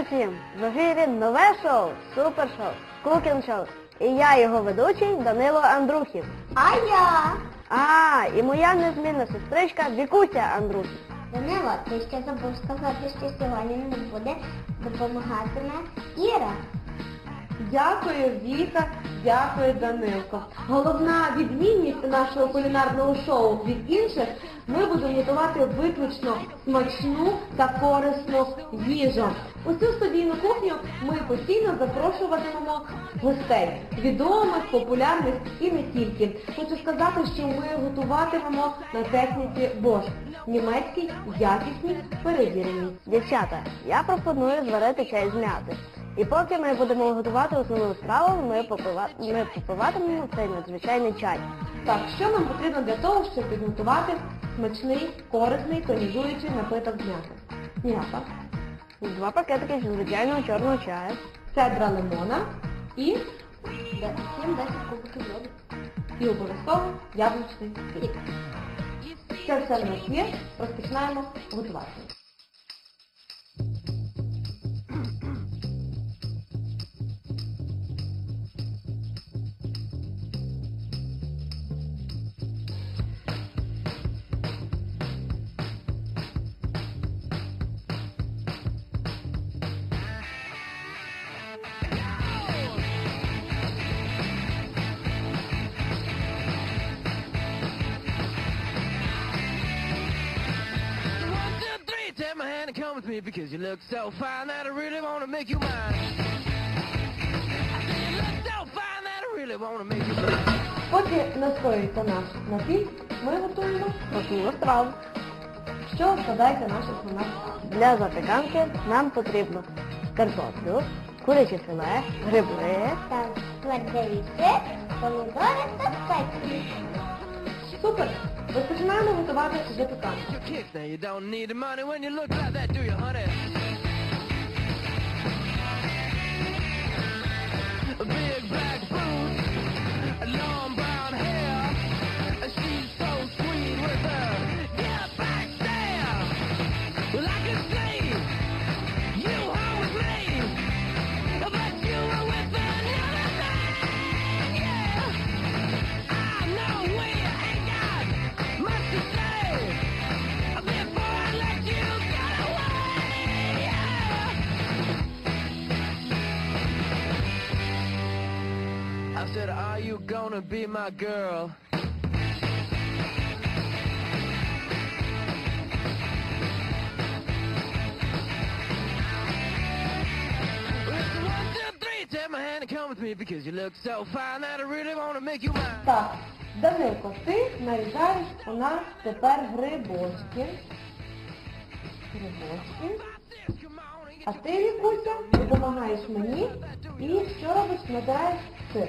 Усім! В ефірі нове шоу Супер шоу Кукін шоу. І я його ведучий Данило Андрухів. А я. А, і моя незмінна сестричка Вікуся Андрухів. Данило, ти ще забув сказати, що сьогодні не буде допомагатиме Іра. Дякую, Віка, дякую, Данилко. Головна відмінність нашого кулінарного шоу від інших, ми будемо готувати виключно смачну та корисну їжу. У цю студійну кухню ми постійно запрошуватимемо гостей, відомих, популярних і не тільки. Хочу сказати, що ми готуватимемо на техніці Bosch. Німецький, якісний, перевірений. Дівчата, я пропоную зварити чай з м'яти. І поки ми будемо готувати основну страву, ми, попива... ми попиватимемо цей надзвичайний чай. Так, що нам потрібно для того, щоб підготувати смачний, корисний, тонізуючий напиток з м'яти? М'ята, Два пакетики звичайного чорного чаю. цедра лимона і, 7-10 кубиків льоду. і обов'язково яблучний сік. Це все в нас є. With me because you look so fine that I really want to make you mine. I say you look so fine that I really want to make you mine. Поки настоюється наш напій, ми готуємо, Основну страву. що складається наша основна. Для запіканки нам потрібно картоплю, куряче філе, гриби, сир, помідори та спеції. Супер! Розпочинаємо готувати запіканку. Wanna make you mine. Так, Данилко, ти нарізаєш у нас тепер грибочки. Грибочки. А ти, Вікуся, допомагаєш мені і що робиш? Натираєш сир.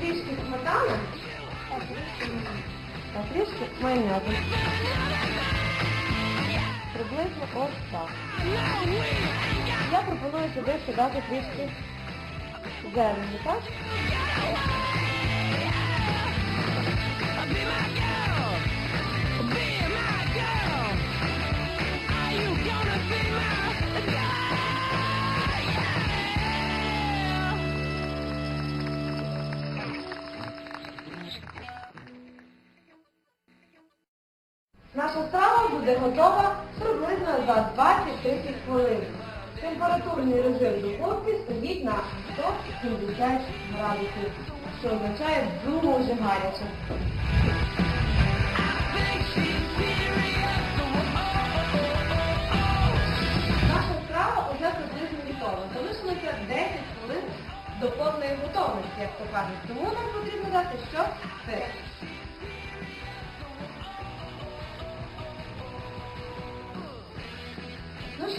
трішки сметани та трішки майонезу. Приблизно ось так. Я пропоную сюди дати трішки зелені, так? Наша страва буде готова приблизно за 20-30 хвилин. Температурний режим духовки стоїть на 170 градусів, що означає дуже гаряче. Наша страва вже приблизно готова. Залишилося 10 хвилин до повної готовності, як то кажуть. Тому нам потрібно дати що? Сир.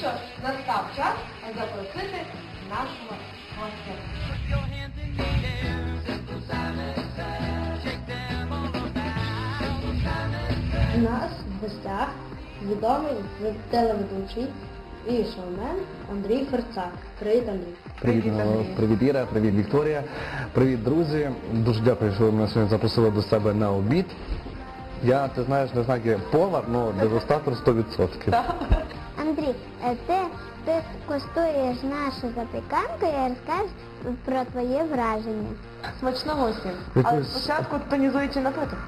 Що настав час запросити нашого гостя. У нас в гостях відомий телеведучий і шоумен Андрій Ферцак. Привіт, Андрій. Привіт, Привіт, Андрій. привіт Іра, привіт Вікторія, привіт друзі. Дуже дякую, що ви мене сьогодні запросили до себе на обід. Я, ти знаєш, не знаю, як повар, але дегустатор 100%. Андрій, е, ти, ти коштуєш нашу запіканку і розкажеш про твоє враження. Смачного усім. Але спочатку тонізуючи напиток.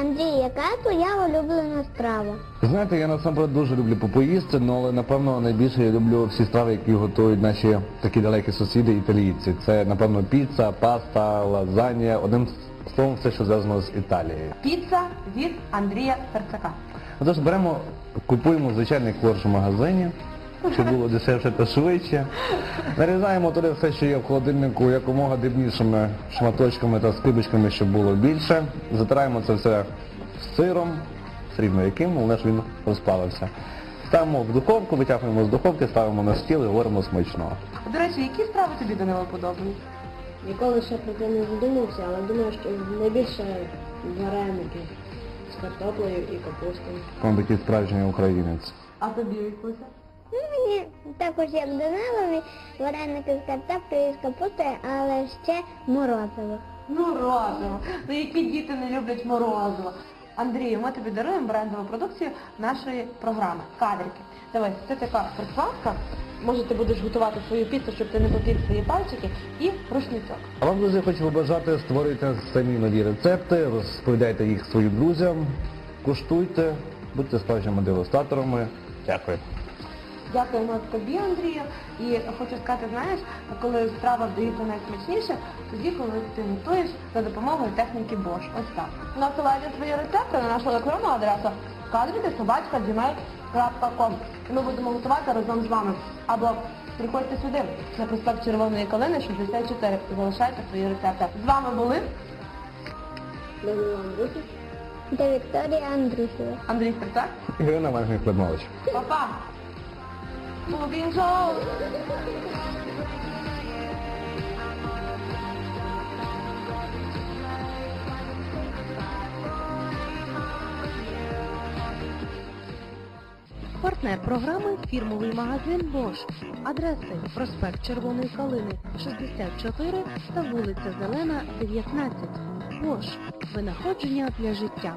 Андрій, яка твоя улюблена страва? Знаєте, я насамперед дуже люблю попоїсти, ну, але напевно найбільше я люблю всі страви, які готують наші такі далекі сусіди італійці. Це, напевно, піца, паста, лазанья, одним словом, все, що зв'язано з Італією. Піца від Андрія Ферцака. Отож, беремо, купуємо звичайний корж в магазині, щоб було дешевше та швидше. Нарізаємо туди все, що є в холодильнику, якомога дрібнішими шматочками та скибочками, щоб було більше. Затираємо це все з сиром, все рівно яким, але ж він розпалився. Ставимо в духовку, витягуємо з духовки, ставимо на стіл і говоримо смачного. До речі, які страви тобі Данило подобаються? Ніколи ще про це не задумався, але думаю, що найбільше вареники з картоплею і капустою. Він такий справжній українець. А тобі Вікуся? Ну, мені також як Данилові вареники з картоплею і з капустою, але ще морозиво. Морозиво. Ну які діти не люблять морозиво? Андрію, ми тобі даруємо брендову продукцію нашої програми Кадрики. Дивись, це така прикладка. Може ти будеш готувати свою піцу, щоб ти не попік свої пальчики, і рушничок. А вам, друзі, хочу побажати створити самі нові рецепти, розповідайте їх своїм друзям, куштуйте, будьте справжніми дегустаторами. Дякую. Дякуємо тобі, Андрію. І хочу сказати, знаєш, коли страва вдається найсмачніше, тоді, коли ти готуєш за допомогою техніки Bosch. Ось так. Насилайте свої рецепти на нашу електронну адресу кадрити І ми будемо готувати разом з вами. Або приходьте сюди, на проспект Червоної калини 64 і залишайте свої рецепти. З вами були Данило Андрюхів. Та Вікторія Андрусова. Андрій Стерцак. Ірина Мажник Климович. Па-па! Moving Show! Партнер програми фірмовий магазин Bosch. Адреси проспект Червоної Калини 64 та вулиця Зелена 19. Bosch. Винаходження для життя.